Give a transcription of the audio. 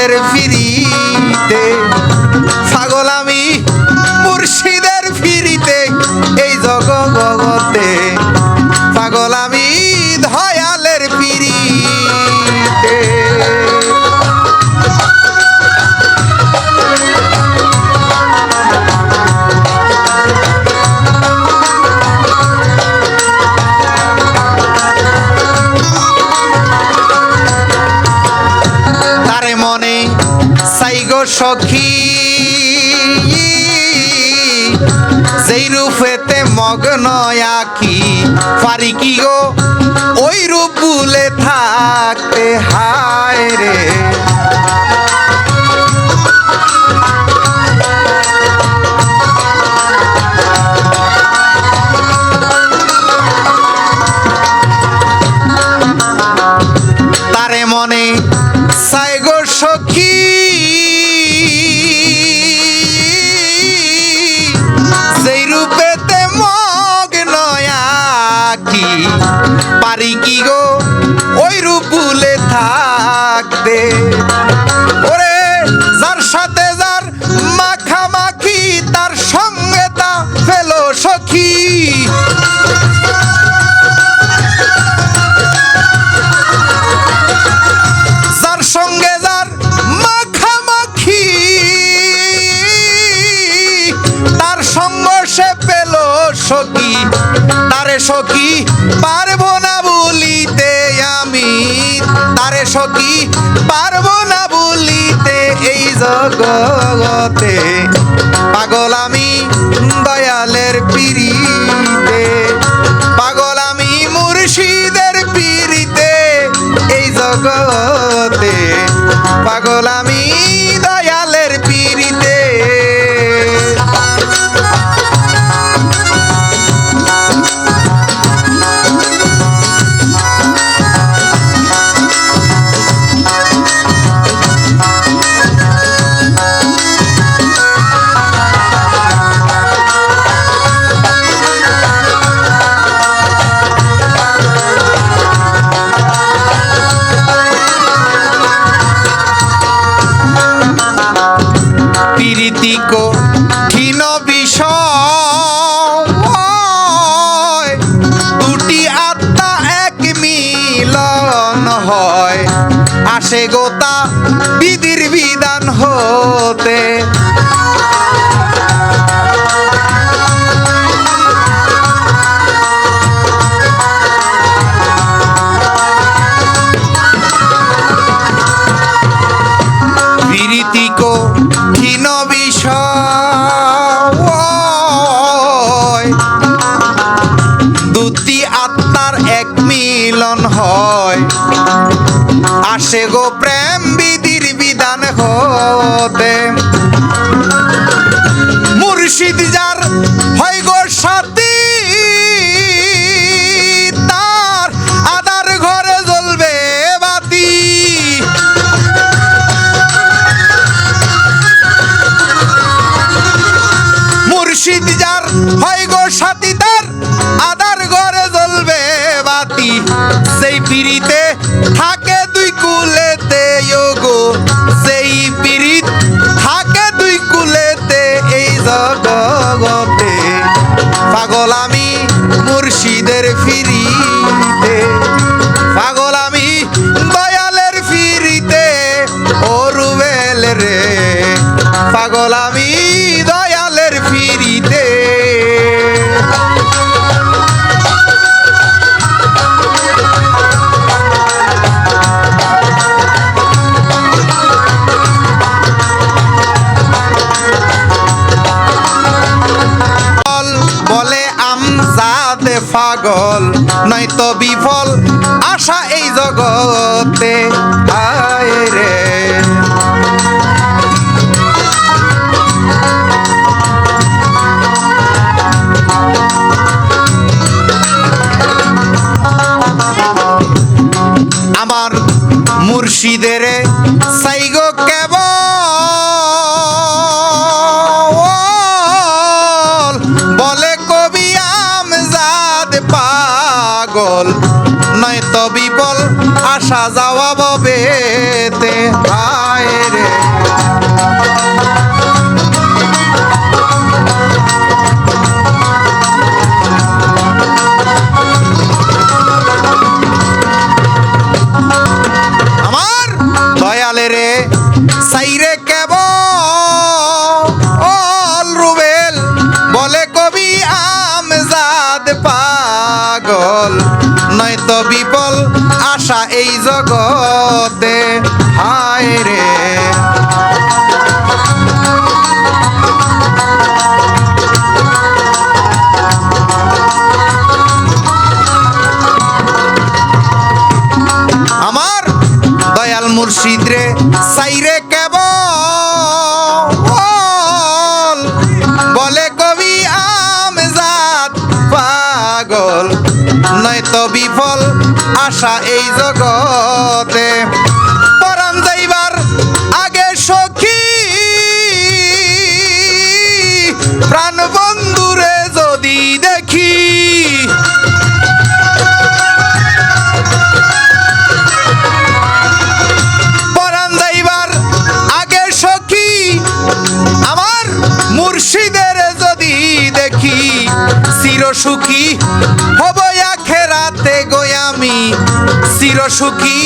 দয়ালের ফিরিতে রূপেতে মগ্ন আঁকি। পারি কি গো? ওই রূপ ভুলে থাকতে হায় রে। সখী যার সঙ্গে যার মাখামাখি, তার সঙ্গ সে পেল সখী, তারে সখী পারব না বলিতে আমি, তারে সখী পারব না বলিতে এই জগতে। পাগল আমি আসে গোতা বিধির বিধান হতে। হয়। আসে গো প্রেম বিধির বিধান হতে। মুর্শিদ যার হয় গো সাথী, তার আদার ঘরে জ্বলবে বাতি। মুর্শিদ যার হয় গো সাথী, তার আদার ঘরে জ্বলবে বাতি। সেই পিড়িতে থাকে দুই কুলেতে গো সেই পিড়িত থাকে দুই কুলেতে এই জগতে। পাগল আমি মুর্শিদের ফিরিতে আমজাদে পাগল নয়তো বিফল আশা এই জগতে আয় রে। পাগল। নয় তো বিবল আসা যাওয়া ববেতে। আ পাগল নয়তো বিপল আশা এই জগতে। হায় রে। সুখী? হব আখেরাতে গোয়ামি চির সুখী